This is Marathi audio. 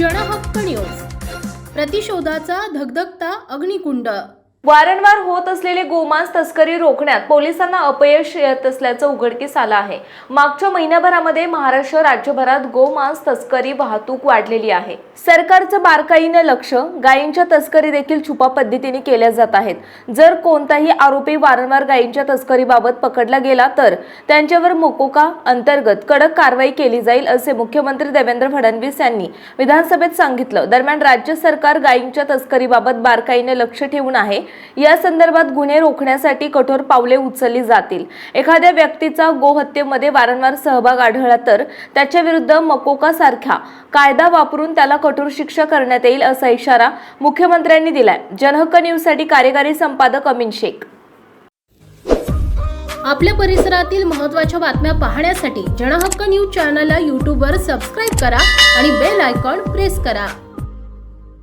क्षणहक्क न्यूज. प्रतिशोधाचा धगधगता अग्निकुंड. वारंवार होत असलेले गोमांस तस्करी रोखण्यात पोलिसांना अपयश येत असल्याचं उघडकीस आलं आहे. मागच्या महिन्याभरामध्ये महाराष्ट्र राज्यभरात गोमांस तस्करी वाहतूक वाढलेली आहे. सरकारचं बारकाईनं लक्ष गायींच्या तस्करी देखील छुपा पद्धतीने केल्या जात आहेत. जर कोणताही आरोपी वारंवार गायींच्या तस्करीबाबत पकडला गेला तर त्यांच्यावर मोकोका अंतर्गत कडक कारवाई केली जाईल असे मुख्यमंत्री देवेंद्र फडणवीस यांनी विधानसभेत सांगितलं. दरम्यान राज्य सरकार गायींच्या तस्करीबाबत बारकाईने लक्ष ठेवून आहे. या संदर्भात गुन्हे रोखण्यासाठी कठोर पावले उचलली जातील. एखाद्या व्यक्तीचा गोहत्येमध्ये वारंवार सहभाग आढळला तर त्याच्या विरुद्ध मकोका कायदा वापरून त्याला कठोर शिक्षा करण्यात येईल असा इशारा मुख्यमंत्र्यांनी दिलाय. जनहक्क न्यूजसाठी कार्यकारी संपादक अमीन शेख. आपल्या परिसरातील महत्त्वाच्या बातम्या पाहण्यासाठी जनहक्क न्यूज चॅनलला यूट्यूबवर सबस्क्राईब करा आणि बेल आयकॉन प्रेस करा.